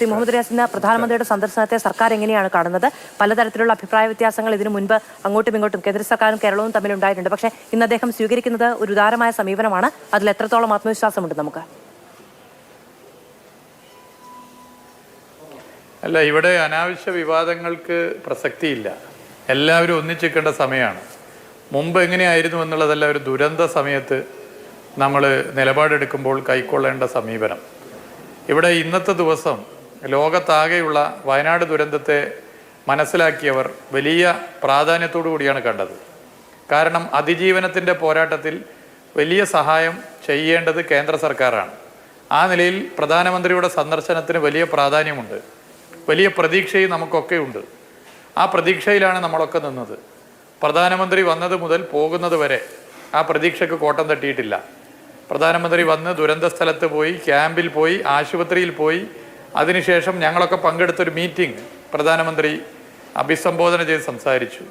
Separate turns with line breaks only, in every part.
ശ്രീ മുഹമ്മദ് റിയാസിന് പ്രധാനമന്ത്രിയുടെ സന്ദർശനത്തെ സർക്കാർ എങ്ങനെയാണ് കാണുന്നത്? പലതരത്തിലുള്ള അഭിപ്രായ വ്യത്യാസങ്ങൾ ഇതിനു മുൻപ് അങ്ങോട്ടും ഇങ്ങോട്ടും കേന്ദ്ര സർക്കാരും കേരളവും തമ്മിൽ ഉണ്ടായിട്ടുണ്ട് പക്ഷേ ഇന്ന് അദ്ദേഹം സ്വീകരിക്കുന്നത് ഒരു ഉദാരമായ സമീപനമാണ്. അതിൽ എത്രത്തോളം ആത്മവിശ്വാസമുണ്ട് നമുക്ക്?
അല്ല ഇവിടെ അനാവശ്യ വിവാദങ്ങൾക്ക് പ്രസക്തിയില്ല. എല്ലാവരും ഒന്നിച്ചിക്കേണ്ട സമയമാണ്. മുമ്പ് എങ്ങനെയായിരുന്നു എന്നുള്ളതല്ല ഒരു ദുരന്ത സമയത്ത് നമ്മൾ നിലപാടെടുക്കുമ്പോൾ കൈക്കൊള്ളേണ്ട സമീപനം. ഇവിടെ ഇന്നത്തെ ദിവസം ലോകത്താകെയുള്ള വയനാട് ദുരന്തത്തെ മനസ്സിലാക്കിയവർ വലിയ പ്രാധാന്യത്തോടു കൂടിയാണ് കണ്ടത്. കാരണം അതിജീവനത്തിന്റെ പോരാട്ടത്തിൽ വലിയ സഹായം ചെയ്യേണ്ടത് കേന്ദ്ര സർക്കാരാണ്. ആ നിലയിൽ പ്രധാനമന്ത്രിയുടെ സന്ദർശനത്തിന് വലിയ പ്രാധാന്യമുണ്ട്. വലിയ പ്രതീക്ഷയും നമുക്കൊക്കെ ഉണ്ട് ആ പ്രതീക്ഷയിലാണ് നമ്മളൊക്കെ നിന്നത്. പ്രധാനമന്ത്രി വന്നത് മുതൽ പോകുന്നത് വരെ ആ പ്രതീക്ഷയ്ക്ക് കോട്ടം തട്ടിയിട്ടില്ല. പ്രധാനമന്ത്രി വന്ന് ദുരന്ത സ്ഥലത്ത് പോയി ക്യാമ്പിൽ പോയി ആശുപത്രിയിൽ പോയി അതിനുശേഷം ഞങ്ങളൊക്കെ പങ്കെടുത്തൊരു മീറ്റിംഗ് പ്രധാനമന്ത്രി അഭിസംബോധന ചെയ്ത് സംസാരിച്ചു.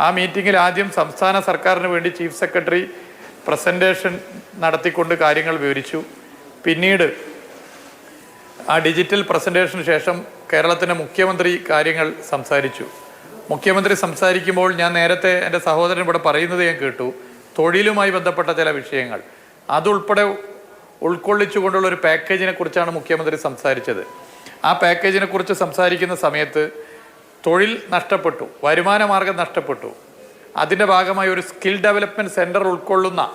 ആ മീറ്റിങ്ങിൽ ആദ്യം സംസ്ഥാന സർക്കാരിന് വേണ്ടി ചീഫ് സെക്രട്ടറി പ്രസന്റേഷൻ നടത്തിക്കൊണ്ട് കാര്യങ്ങൾ വിവരിച്ചു. പിന്നീട് ആ ഡിജിറ്റൽ പ്രസന്റേഷന് ശേഷം കേരളത്തിന്റെ മുഖ്യമന്ത്രി കാര്യങ്ങൾ സംസാരിച്ചു. മുഖ്യമന്ത്രി സംസാരിക്കുമ്പോൾ ഞാൻ നേരത്തെ എന്റെ സഹോദരൻ ഇവിടെ പറയുന്നത് ഞാൻ കേട്ടു. തൊഴിലുമായി ബന്ധപ്പെട്ട ചില വിഷയങ്ങൾ. അതുൾപ്പെടെ ഉൾക്കൊള്ളിച്ചുകൊണ്ടുള്ള ഒരു പാക്കേജിനെ കുറിച്ചാണ് മുഖ്യമന്ത്രി സംസാരിച്ചത്. ആ പാക്കേജിനെ കുറിച്ച് സംസാരിക്കുന്ന സമയത്ത് തൊഴിൽ നഷ്ടപ്പെട്ടു വരുമാന മാർഗം നഷ്ടപ്പെട്ടു. അതിന്റെ ഭാഗമായി ഒരു സ്കിൽ ഡെവലപ്മെന്റ് സെന്റർ ഉൾക്കൊള്ളുന്ന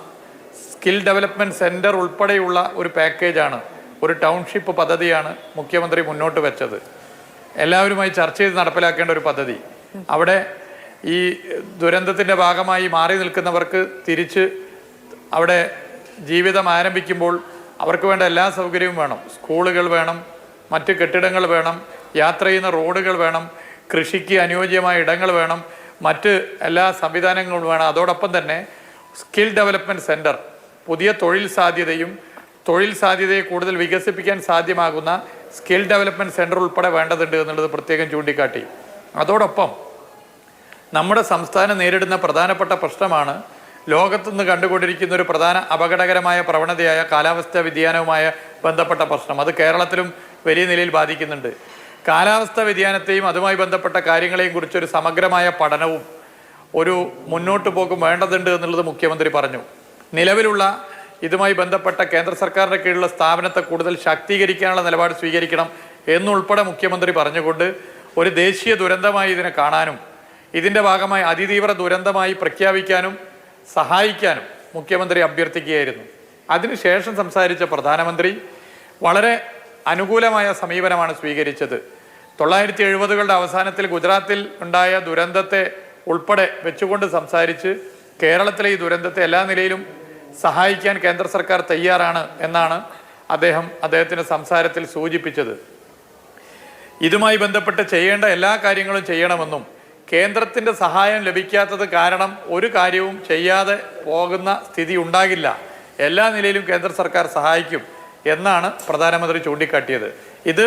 സ്കിൽ ഡെവലപ്മെന്റ് സെന്റർ ഉൾപ്പെടെയുള്ള ഒരു പാക്കേജാണ് ഒരു ടൗൺഷിപ്പ് പദ്ധതിയാണ് മുഖ്യമന്ത്രി മുന്നോട്ട് വെച്ചത്. എല്ലാവരുമായി ചർച്ച ചെയ്ത് നടപ്പിലാക്കേണ്ട ഒരു പദ്ധതി. അവിടെ ഈ ദുരന്തത്തിന്റെ ഭാഗമായി മാറി നിൽക്കുന്നവർക്ക് തിരിച്ച് അവിടെ ജീവിതം ആരംഭിക്കുമ്പോൾ അവർക്ക് വേണ്ട എല്ലാ സൗകര്യവും വേണം. സ്കൂളുകൾ വേണം മറ്റ് കെട്ടിടങ്ങൾ വേണം യാത്ര ചെയ്യുന്ന റോഡുകൾ വേണം കൃഷിക്ക് അനുയോജ്യമായ ഇടങ്ങൾ വേണം മറ്റ് എല്ലാ സംവിധാനങ്ങളും വേണം. അതോടൊപ്പം തന്നെ സ്കിൽ ഡെവലപ്മെന്റ് സെന്റർ പുതിയ തൊഴിൽ സാധ്യതയും തൊഴിൽ സാധ്യതയെ കൂടുതൽ വികസിപ്പിക്കാൻ സാധ്യമാകുന്ന സ്കിൽ ഡെവലപ്മെന്റ് സെന്റർ ഉൾപ്പെടെ വേണ്ടതുണ്ട് എന്നുള്ളത് പ്രത്യേകം ചൂണ്ടിക്കാട്ടി. അതോടൊപ്പം നമ്മുടെ സംസ്ഥാനം നേരിടുന്ന പ്രധാനപ്പെട്ട പ്രശ്നമാണ് ലോകത്തുനിന്ന് കണ്ടുകൊണ്ടിരിക്കുന്ന ഒരു പ്രധാന അപകടകരമായ പ്രവണതയായ കാലാവസ്ഥാ വ്യതിയാനവുമായ ബന്ധപ്പെട്ട പ്രശ്നം. അത് കേരളത്തിലും വലിയ നിലയിൽ ബാധിക്കുന്നുണ്ട്. കാലാവസ്ഥാ വ്യതിയാനത്തെയും അതുമായി ബന്ധപ്പെട്ട കാര്യങ്ങളെയും കുറിച്ചൊരു സമഗ്രമായ പഠനവും ഒരു മുന്നോട്ട് പോക്കും വേണ്ടതുണ്ട് എന്നുള്ളത് മുഖ്യമന്ത്രി പറഞ്ഞു. നിലവിലുള്ള ഇതുമായി ബന്ധപ്പെട്ട കേന്ദ്ര സർക്കാരിന്റെ കീഴിലുള്ള സ്ഥാപനത്തെ കൂടുതൽ ശാക്തീകരിക്കാനുള്ള നിലപാട് സ്വീകരിക്കണം എന്നുൾപ്പെടെ മുഖ്യമന്ത്രി പറഞ്ഞുകൊണ്ട് ഒരു ദേശീയ ദുരന്തമായി ഇതിനെ കാണാനും ഇതിന്റെ ഭാഗമായി അതിതീവ്ര ദുരന്തമായി പ്രഖ്യാപിക്കാനും സഹായിക്കാനും മുഖ്യമന്ത്രി അഭ്യർത്ഥിക്കുകയായിരുന്നു. അതിനുശേഷം സംസാരിച്ച പ്രധാനമന്ത്രി വളരെ അനുകൂലമായ സമീപനമാണ് സ്വീകരിച്ചത്. തൊള്ളായിരത്തി എഴുപതുകളുടെ അവസാനത്തിൽ ഗുജറാത്തിൽ ഉണ്ടായ ദുരന്തത്തെ ഉൾപ്പെടെ വെച്ചുകൊണ്ട് സംസാരിച്ച് കേരളത്തിലെ ഈ ദുരന്തത്തെ എല്ലാ നിലയിലും സഹായിക്കാൻ കേന്ദ്ര സർക്കാർ തയ്യാറാണ് എന്നാണ് അദ്ദേഹം അദ്ദേഹത്തിന്റെ സംസാരത്തിൽ സൂചിപ്പിച്ചത്. ഇതുമായി ബന്ധപ്പെട്ട് ചെയ്യേണ്ട എല്ലാ കാര്യങ്ങളും ചെയ്യണമെന്നും കേന്ദ്രത്തിന്റെ സഹായം ലഭിക്കാത്തത് കാരണം ഒരു കാര്യവും ചെയ്യാതെ പോകുന്ന സ്ഥിതി ഉണ്ടാകില്ല. എല്ലാ നിലയിലും കേന്ദ്ര സർക്കാർ സഹായിക്കും എന്നാണ് പ്രധാനമന്ത്രി ചൂണ്ടിക്കാട്ടിയത്. ഇത്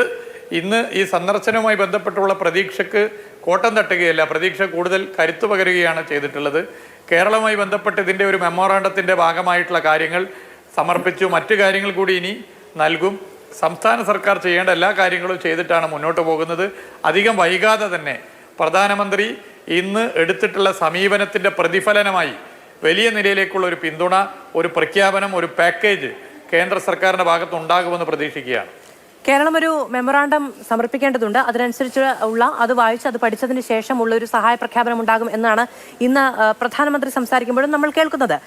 ഇന്ന് ഈ സന്ദർശനവുമായി ബന്ധപ്പെട്ടുള്ള പ്രതീക്ഷയ്ക്ക് കോട്ടം തട്ടുകയല്ല പ്രതീക്ഷ കൂടുതൽ കരുത്തു പകരുകയാണ് ചെയ്തിട്ടുള്ളത്. കേരളവുമായി ബന്ധപ്പെട്ട് ഇതിന്റെ ഒരു മെമ്മോറാണ്ടത്തിന്റെ ഭാഗമായിട്ടുള്ള കാര്യങ്ങൾ സമർപ്പിച്ചു. മറ്റു കാര്യങ്ങൾ കൂടി ഇനി നൽകും. സംസ്ഥാന സർക്കാർ ചെയ്യേണ്ട എല്ലാ കാര്യങ്ങളും ചെയ്തിട്ടാണ് മുന്നോട്ട് പോകുന്നത്. അധികം വൈകാതെ തന്നെ പ്രധാനമന്ത്രി ഇന്ന് എടുത്തിട്ടുള്ള സമീപനത്തിന്റെ പ്രതിഫലനമായി വലിയ നിലയിലേക്കുള്ള ഒരു പിന്തുണ ഒരു പ്രഖ്യാപനം ഒരു പാക്കേജ് കേന്ദ്ര സർക്കാരിന്റെ ഭാഗത്ത് ഉണ്ടാകുമെന്ന് പ്രതീക്ഷിക്കുകയാണ്.
കേരളം ഒരു മെമ്മറാണ്ടം സമർപ്പിക്കേണ്ടതുണ്ട്. അതിനനുസരിച്ച് ഉള്ള അത് വായിച്ച് അത് പഠിച്ചതിന് ശേഷമുള്ള ഒരു സഹായ പ്രഖ്യാപനം ഉണ്ടാകും എന്നാണ് ഇന്ന് പ്രധാനമന്ത്രി സംസാരിക്കുമ്പോഴും നമ്മൾ കേൾക്കുന്നത്.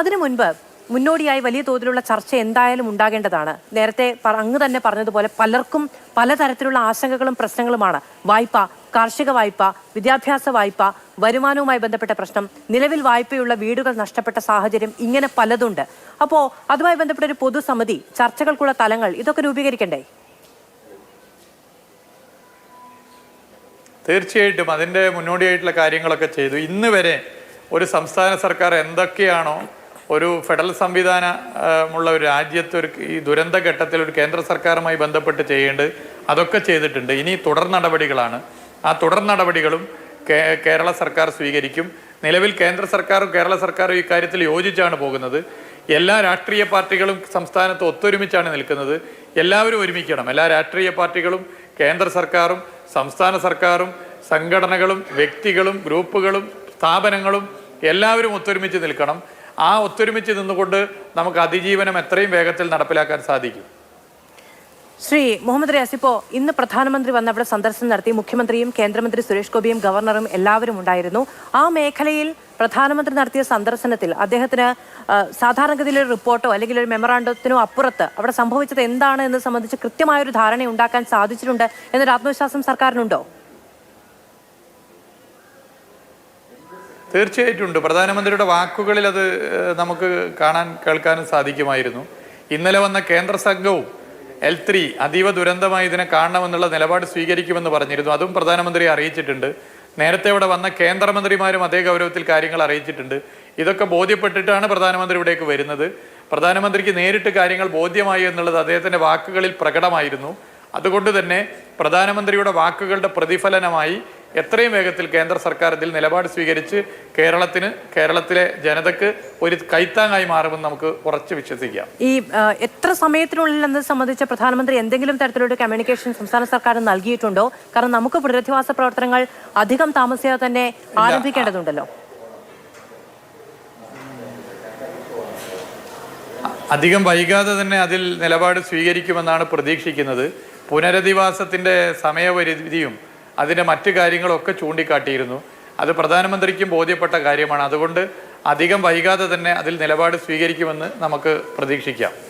അതിനു മുൻപ് മുന്നോടിയായി വലിയ തോതിലുള്ള ചർച്ച എന്തായാലും ഉണ്ടാകേണ്ടതാണ്. നേരത്തെ അങ്ങ് തന്നെ പറഞ്ഞതുപോലെ പലർക്കും പലതരത്തിലുള്ള ആശങ്കകളും പ്രശ്നങ്ങളുമാണ്. വായ്പ കാർഷിക വായ്പ വിദ്യാഭ്യാസ വായ്പ വരുമാനവുമായി ബന്ധപ്പെട്ട പ്രശ്നം നിലവിൽ വായ്പയുള്ള വീടുകൾ നഷ്ടപ്പെട്ട സാഹചര്യം ഇങ്ങനെ പലതുണ്ട്. അപ്പോൾ അതുമായി ബന്ധപ്പെട്ട ഒരു പൊതുസമിതി ചർച്ചകൾക്കുള്ള തലങ്ങൾ ഇതൊക്കെ രൂപീകരിക്കണ്ടേ?
തീർച്ചയായിട്ടും അതിന്റെ മുന്നോടിയായിട്ടുള്ള കാര്യങ്ങളൊക്കെ ചെയ്തു. ഇന്ന് വരെ ഒരു സംസ്ഥാന സർക്കാർ എന്തൊക്കെയാണോ ഒരു ഫെഡറൽ സംവിധാനമുള്ള ഒരു രാജ്യത്ത് ഒരു ഈ ദുരന്ത ഘട്ടത്തിൽ ഒരു കേന്ദ്ര സർക്കാരുമായി ബന്ധപ്പെട്ട് ചെയ്യേണ്ടത് അതൊക്കെ ചെയ്തിട്ടുണ്ട്. ഇനി തുടർ നടപടികളാണ്. ആ തുടർ നടപടികളും കേരള സർക്കാർ സ്വീകരിക്കും. നിലവിൽ കേന്ദ്ര സർക്കാരും കേരള സർക്കാരും ഇക്കാര്യത്തിൽ യോജിച്ചാണ് പോകുന്നത്. എല്ലാ രാഷ്ട്രീയ പാർട്ടികളും സംസ്ഥാനത്ത് ഒത്തൊരുമിച്ചാണ് നിൽക്കുന്നത്. എല്ലാവരും ഒരുമിക്കണം. എല്ലാ രാഷ്ട്രീയ പാർട്ടികളും കേന്ദ്ര സർക്കാരും സംസ്ഥാന സർക്കാരും സംഘടനകളും വ്യക്തികളും ഗ്രൂപ്പുകളും സ്ഥാപനങ്ങളും എല്ലാവരും ഒത്തൊരുമിച്ച് നിൽക്കണം. ആ ഒത്തൊരുമിച്ച് നിന്നുകൊണ്ട് നമുക്ക് അതിജീവനം എത്രയും വേഗത്തിൽ നടപ്പിലാക്കാൻ സാധിക്കും.
ശ്രീ മുഹമ്മദ് റിയാസ് ഇപ്പോ ഇന്ന് പ്രധാനമന്ത്രി വന്ന് അവിടെ സന്ദർശനം നടത്തി. മുഖ്യമന്ത്രിയും കേന്ദ്രമന്ത്രി സുരേഷ് ഗോപിയും ഗവർണറും എല്ലാവരും ഉണ്ടായിരുന്നു. ആ മേഖലയിൽ പ്രധാനമന്ത്രി നടത്തിയ സന്ദർശനത്തിൽ അദ്ദേഹത്തിന് സാധാരണഗതിയിൽ ഒരു റിപ്പോർട്ടോ അല്ലെങ്കിൽ ഒരു മെമ്മറാണ്ടത്തിനോ അപ്പുറത്ത് അവിടെ സംഭവിച്ചത് എന്താണ് എന്ന് സംബന്ധിച്ച് കൃത്യമായൊരു ധാരണ ഉണ്ടാക്കാൻ സാധിച്ചിട്ടുണ്ട് എന്നൊരു ആത്മവിശ്വാസം സർക്കാരിനുണ്ടോ?
തീർച്ചയായിട്ടും പ്രധാനമന്ത്രിയുടെ വാക്കുകളിൽ അത് നമുക്ക് കാണാൻ കേൾക്കാനും സാധിക്കുമായിരുന്നു. ഇന്നലെ വന്ന കേന്ദ്ര സംഘവും എൽ ത്രീ അതീവ ദുരന്തമായി ഇതിനെ കാണണമെന്നുള്ള നിലപാട് സ്വീകരിക്കുമെന്ന് പറഞ്ഞിരുന്നു. അതും പ്രധാനമന്ത്രി അറിയിച്ചിട്ടുണ്ട്. നേരത്തെ ഇവിടെ വന്ന കേന്ദ്രമന്ത്രിമാരും അതേ ഗൗരവത്തിൽ കാര്യങ്ങൾ അറിയിച്ചിട്ടുണ്ട്. ഇതൊക്കെ ബോധ്യപ്പെട്ടിട്ടാണ് പ്രധാനമന്ത്രി ഇവിടേക്ക് വരുന്നത്. പ്രധാനമന്ത്രിക്ക് നേരിട്ട് കാര്യങ്ങൾ ബോധ്യമായി എന്നുള്ളത് അദ്ദേഹത്തിന്റെ വാക്കുകളിൽ പ്രകടമായിരുന്നു. അതുകൊണ്ട് തന്നെ പ്രധാനമന്ത്രിയുടെ വാക്കുകളുടെ പ്രതിഫലനമായി എത്രയും വേഗത്തിൽ കേന്ദ്ര സർക്കാർ ഇതിൽ നിലപാട് സ്വീകരിച്ച് കേരളത്തിന് കേരളത്തിലെ ജനതക്ക് ഒരു കൈത്താങ്ങായി മാറുമെന്ന് നമുക്ക് ഉറച്ചു വിശ്വസിക്കാം.
ഈ എത്ര സമയത്തിനുള്ളിൽ എന്നത് സംബന്ധിച്ച് പ്രധാനമന്ത്രി എന്തെങ്കിലും തരത്തിലുള്ള കമ്മ്യൂണിക്കേഷൻ സംസ്ഥാന സർക്കാർ നൽകിയിട്ടുണ്ടോ? കാരണം നമുക്ക് പുനരധിവാസ പ്രവർത്തനങ്ങൾ അധികം താമസിയാതെ തന്നെ ആരംഭിക്കേണ്ടതുണ്ടല്ലോ.
അധികം വൈകാതെ തന്നെ അതിൽ നിലപാട് സ്വീകരിക്കുമെന്നാണ് പ്രതീക്ഷിക്കുന്നത്. പുനരധിവാസത്തിന്റെ സമയപരിധിയും അതിന്റെ മറ്റു കാര്യങ്ങളൊക്കെ ചൂണ്ടിക്കാട്ടിയിരുന്നു. അത് പ്രധാനമന്ത്രിക്കും ബോധ്യപ്പെട്ട കാര്യമാണ്. അതുകൊണ്ട് അധികം വൈകാതെ തന്നെ അതിൽ നിലപാട് സ്വീകരിക്കുമെന്ന് നമുക്ക് പ്രതീക്ഷിക്കാം.